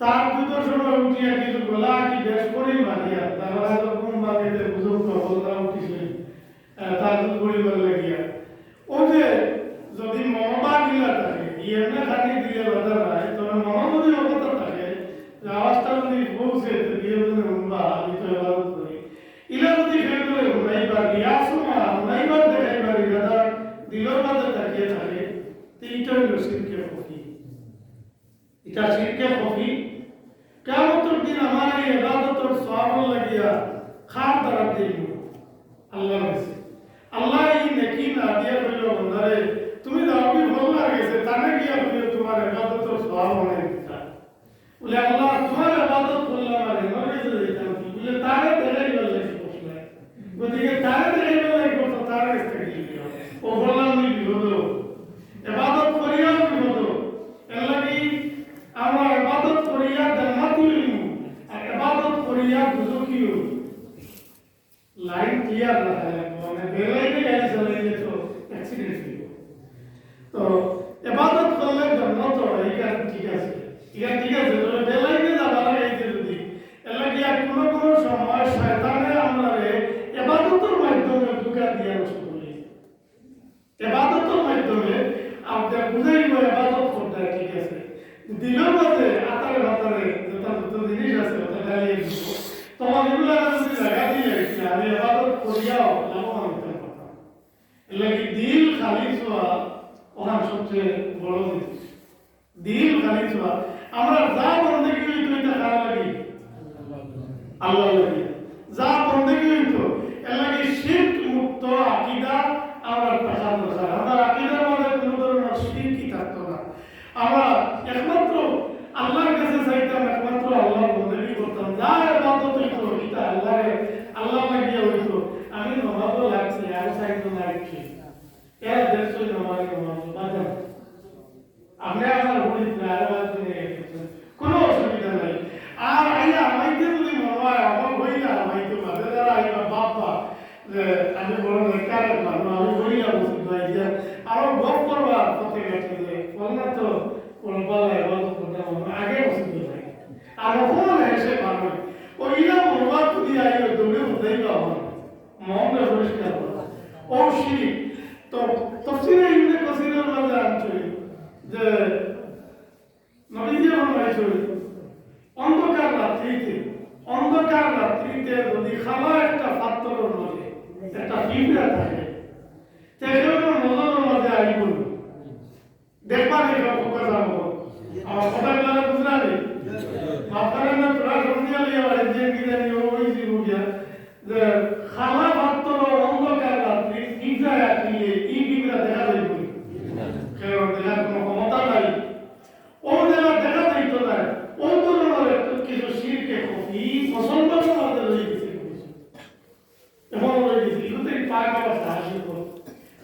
তার দুটোর সময় উঠিয়া কিছু গলা কি বেশ করি মারিয়া তারা তো ঘুম ভাঙিতে বুঝুক বলরা উঠিছে তার দুধ পরিবার লাগিয়া। ও যে যদি মমতা দিলা থাকে ইয়েমনে খানি দিয়ে বাধা নাই, তবে মম যদি অবতা থাকে, যে আওয়াজটা যদি পৌঁছে তো দিয়ে যদি করি ইলা যদি ফেলে উড়াইবার রিয়াসমা উড়াইবার দেখাইবার ইরাদা দিলর মাঝে তাকিয়ে থাকে তো হইল শিরকে ফকি। এটা কেমন দিন আমার এই এবাদতর সওয়াব লাগিয়া খার দ্বারা দিল আল্লাহ আল্লাহ এই নেকি না দিয়া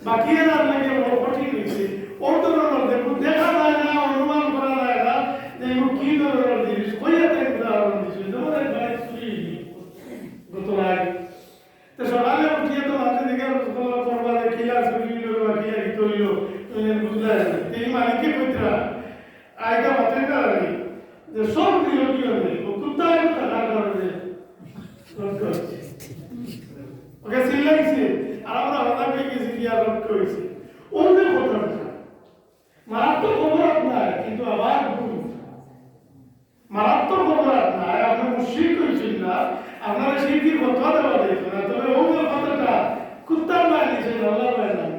বাকি এরা লাগে বড় কঠিন হয়েছে। ও ধরনের দেখো যায় না, অনুমান করা যায় না যে কি ধরনের জিনিস। কইয়া তাই উদাহরণ দিচ্ছে যেমন এক ভাই, চুরি গত রায়। তো সকালে উঠিয়ে তো মাঝে দিকে করবার খিলা চুরি বা খিলা কি করিল বুঝলে এই মালিকে কইতরা আইটা মাথায় না লাগে যে সব দিল কি হবে? ও কুত্তায় টাকা করবে ওকে সিলাইছে আমরা পেয়ে গেছি কি রক্ত হয়েছে ওদের কথা মারাত্মক অপরাধ নাই, কিন্তু আবার ভুল। মারাত্মক অপরাধ নাই, আপনি মুশিক হয়েছেন না। আপনারা সেই কি কথা দেওয়া দিয়েছেন না, তবে ওদের কথাটা কুত্তার মায় দিয়েছেন আল্লাহ মায় নাম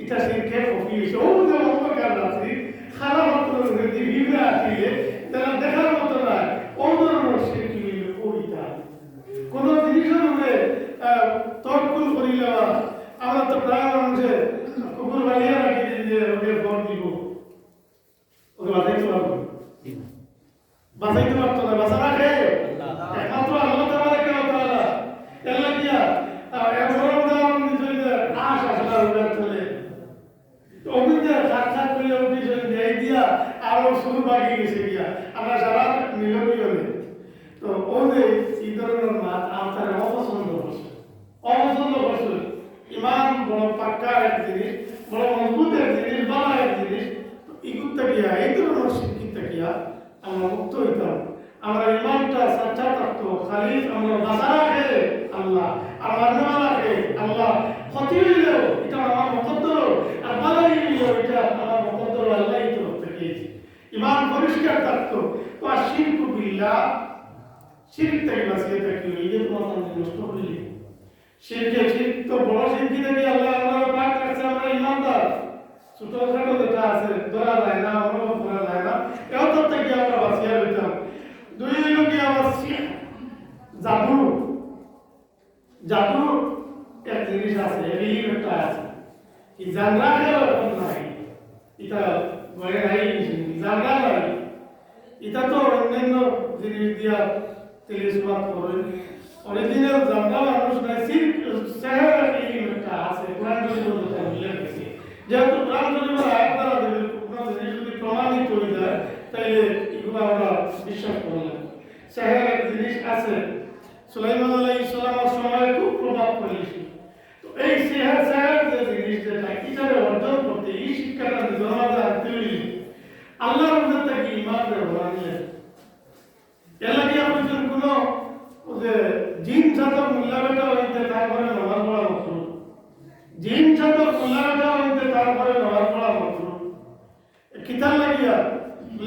এটা সেই কে হয়েছে ও অন্ধকার রাত্রি খারাপ মাত্র যদি আসিলে তারা দেখার মতো না ও ধরনের সে কি কবিতা? কোন জিনিসের উপরে তর্কুল করিলে আমরা তো yıkıldı. মজবুত এক জিনিস বড় এক জিনিস ইগুত তাকিয়া এই ধরনের শিক্ষিত তাকিয়া আমরা মুক্ত হইতাম আমরা ইমানটা সচ্চা থাকতো খালি আমরা বাসা রাখে আল্লাহ আর মান্যমা রাখে আল্লাহ ক্ষতি হইল এটা আমার মকদ্দর আর বালাই হইল এটা আমার মকদ্দর আল্লাহ এই তো থেকে ইমান পরিষ্কার থাকতো তো আর শিল্প বিল্লাহ শিরিক থেকে বাঁচিয়ে থাকি নিজে তোমার নষ্ট হইলি শিরকে শির তো বড় শিরকি থেকে আল্লাহ আল্লাহ পাক রাখছে আমরা ইমানদার। ছোটখাটো যেটা আছে, ধরা যায় না অনুভব করা যায় না। এও তো থেকে আমরা বাঁচিয়ে রইতাম। দুই হইল কি আমার জাদু। জাদু এক জিনিস আছে রিলিভ একটা আছে। কি জানলা গেল নাই এটা ঘরে নাই জানলা নাই। এটা তো অন্যান্য জিনিস দিয়া তেলিসমাত করেন অরিজিনাল জানলা মানুষ নাই সির সেহারা রিলিভ একটা আছে কোরআন শরীফের যেহেতু কোরআন শরীফের আয়াত দ্বারা যদি জিনিস যদি প্রমাণিত হয়ে যায় তাহলে এগুলো আমরা বিশ্বাস করলাম সেহারা এক জিনিস আছে, সুলাইমান আলাইহিস সালামের সময় খুব প্রভাব পড়েছিল তো এই সেহার সেহার যে জিনিস যেটা এটারে অর্জন করতে, এই শিক্ষাটা মাঝে আনতে হইলে, আল্লাহর মধ্যে থেকে ইমান ব্যবহার নিয়ে এর লাগে আপনি কোনো জিন ছাতক মূল্যাবেটা হইতে তারপরে নামাজ পড়া মাত্র জিন ছাতক মূল্যাবেটা হইতে তারপরে নামাজ পড়া মাত্র কিতাব লাগিয়া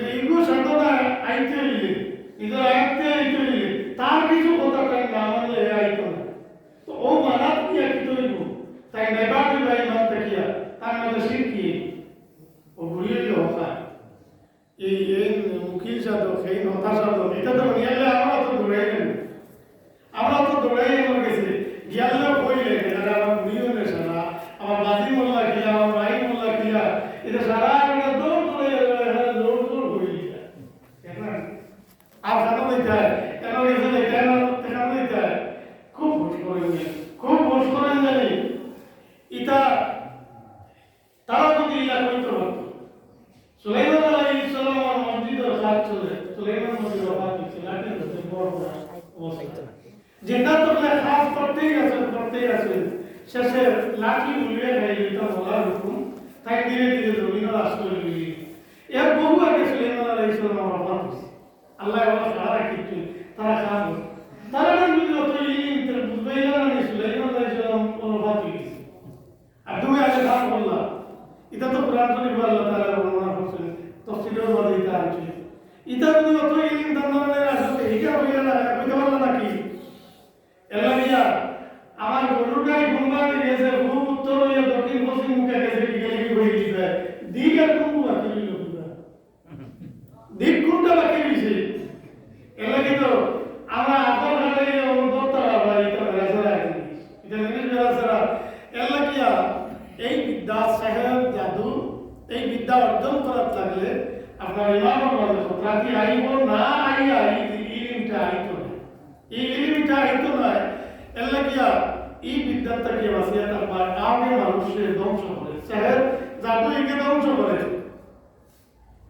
এইগো সাধনা আইতে হইলে নিজের আয়ত্তে আইতে হইলে, তার কিছু কথা তাই না মানলে আইতো না। তো ও মানাত কি কি তৈব তাই নেবা দিবা ইমান থাকিয়া তার মধ্যে শিরকি ও দিল হতা এই এই মুখিল সাধক, এই নথা সাধক এটা তো নিয়ালে আমরা তো দৌড়াই নেব আমরা তো দৌড়াই আমার গেছে গিয়ালে কইলে এটা আমার ঘুরিয়ে নে সারা আমার বাজি মোল্লা কিয়া আমার রাই মোল্লা কিয়া এটা সারা একটা দৌড় করে দৌড় দৌড় হয়ে যায় আর কেন দিতে হয় কেন গেছে কেন কেন দিতে হয় খুব ভুল করেন জানি খুব ভুল করেন জানি ইটা তারা যদি ইলা করতে পারতো সুলাইমান আলাইহিস সালাম আর মসজিদের কাজ চলে সুলাইমান মসজিদ অবাক হয়েছে লাঠি ধরতে বড় বড় অবস্থা যেটা তো খাস করতেই আছে করতেই আছে শেষে লাঠি উলিয়ে গাইলে এটা বলার হুকুম। তাই ধীরে ধীরে জমিনের আশ্রয় লইলি এর বহু আগে সুলাইমান আলাইহিস সালাম আমার হয়েছে আল্লাহ ওরা সারা কিছু তারা খান, তারা না যদি অত ইলিম তার বুঝবেই না নি সুলাইমান আলাইহিস সালাম অনুভব হয়েছে আর তুমি আগে খান। বললা এটা তো শরীফ আল্লাহ তাআলা বর্ণনা করছেন তফসিলের মধ্যে এটা আছে যদি অত ইলিম দান্দানের আসলে এটা হইয়া না কইতে পারলা নাকি? এলা মিয়া, আমার গরুটাই ঘুমবাতে গেছে খুব উত্তর হইয়া দক্ষিণ পশ্চিম মুখে গেছে গেলে কি হয়ে দিতে দিক আর কুম্বু বাকি পুরা। দিক কোনটা বাকি হইছে এলা কিন্তু আমরা আপন হাতে দত্তা বাবা এটা আছে এটা জিনিস রাসরা এলা এই বিদ্যা সাহেব জাদু, এই বিদ্যা অর্জন করার লাগলে আপনার ইমাম রাতে আইব না আইয়া ইলিমটা আইতো না। এই ইলিমটা আইতো না, এর লাগিয়া এই বিদ্যাটাকে বাসিয়াত আপনার আমি মানুষের ধ্বংস করে, চাহের জাদু একে ধ্বংস করে।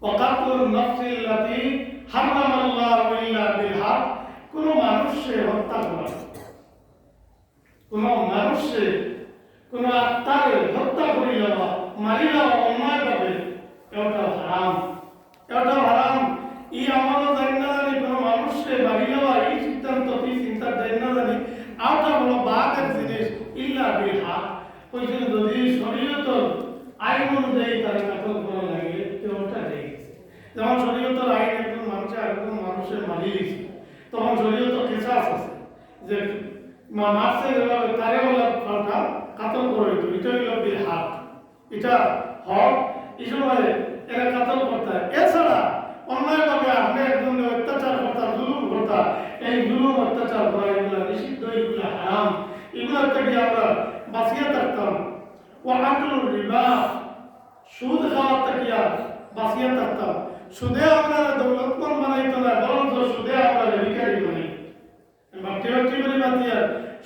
অকাতুল নফসিল লাতি হারামাল্লাহু ইল্লা বিল হক কোন মানুষকে হত্যা করা কোন মানুষকে কোন আত্মারে হত্যা যেমন শরীয়তের আইন একজন মানুষের একজন মানুষের মারি দিয়েছে তখন শরীয়ত কেসাস আছে যে মারছে যেভাবে তারে বলা ফলটা কাতল করে দিত। এটা হইল হাক এটা হক। এই সময় এরা কাতল করতে এছাড়া অন্যায়ভাবে আপনি একজন অত্যাচার করতা, জুলুম করতা, এই জুলুম, অত্যাচার করা, এগুলা নিষিদ্ধ, এগুলা হারাম। এগুলা থেকে আমরা বাঁচিয়ে থাকতাম। ও আকলুর রিবা। সুদ খাওয়ার থেকে বাঁচিয়ে থাকতাম। সুদে আমরা দৌলতমন বানাইতো না বরঞ্চ সুদে আমরা ভিখারি বানাই। বাকি বাকি করে বাতিয়া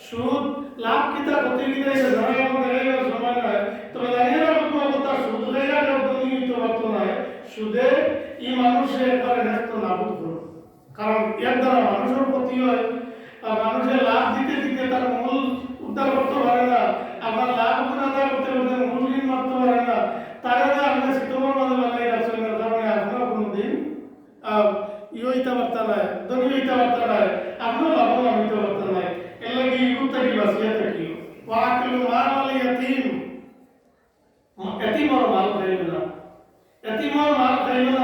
সুদ লাভ কিতা ক্ষতি কিতা এটা ধরার মধ্যে সময় নয় তবে জানিয়ে রাখব কথা সুদ খাইয়া নিয়মিত অর্থ নয় সুদে ই মানুষের একবারে ন্যস্ত নাবুদ কারণ এর দ্বারা মানুষের ক্ষতি হয়। আর মানুষের লাভ দিতে দিতে তার ಯತೀಮ್ ಯತೀಮರ ಮಾಲ್ ಕರೆಯುವುದಿಲ್ಲ ಯತೀಮರ ಮಾಲ್ ಕರೆಯುವುದಿಲ್ಲ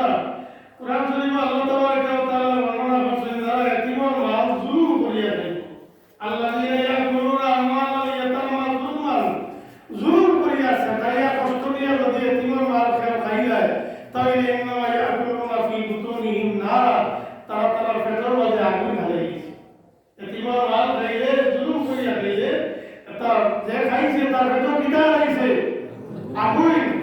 ಕುರಾನ್ ಶರೀಫ್ ಅಲ್ಲಾ ತಬಾರಕ ವ ತಆಲಾ ವರ್ಣನೆ ಮಾಡಿದ್ದಾರೆ ಯತೀಮರ Deja ahí se tarjetó quitada, dice. Agüí.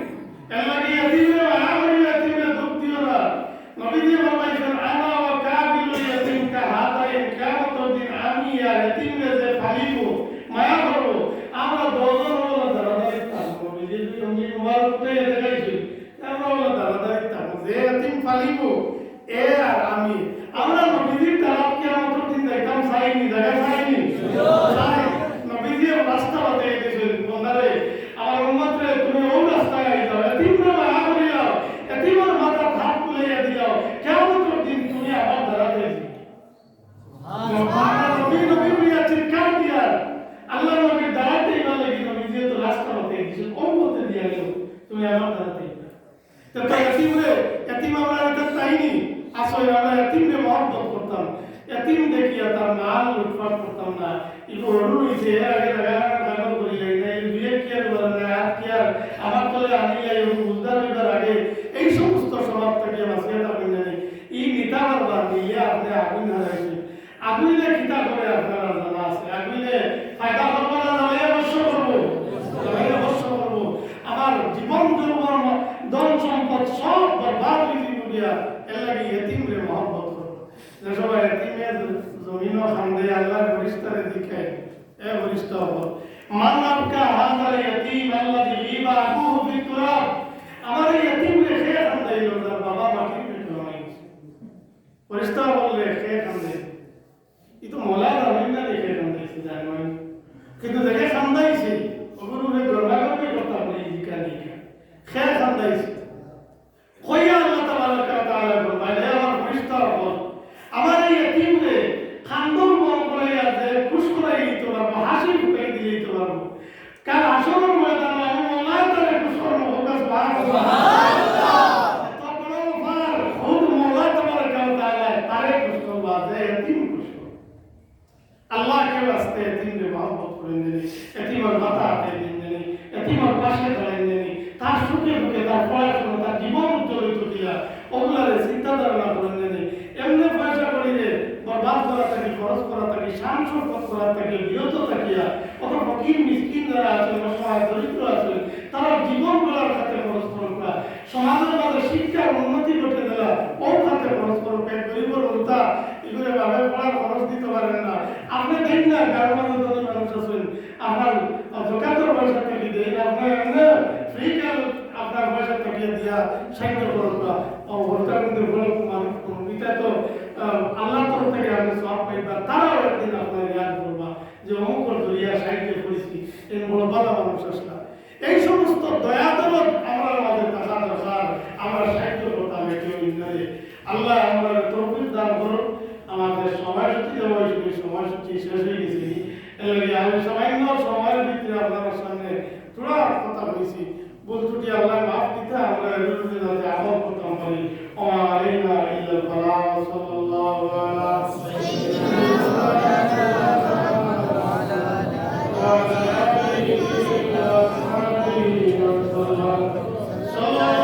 ఇప్పుడు నువ్వు ఇది చేయాలి বন্দে আল্লাহর ফরিস্তারে দিকে। এ ফরিস্তা হল। মান আপকা হাজার ইয়াতিম আল্লাযী লিবা আকুহু ফি তুরাব আমার ইয়াতিম রে খে খান্দাই ওর বাবা মাটি পেটে লাগাইছে ফরিস্তা বললে খে খান্দে ই তো মোলা রবিনা কিন্তু দেখে খরচ করা থাকে শান সম্পদ করা থাকে নিহত থাকে কত ফকির, মিসকিন যারা আছে, অসহায়, দরিদ্র আছে, তারা জীবন গলার ক্ষেত্রে খরচ করা সমাজের إله إلا الفلاح صلى الله على سيدنا مولانا محمد وعلى آله وصحبه وسلم صلى الله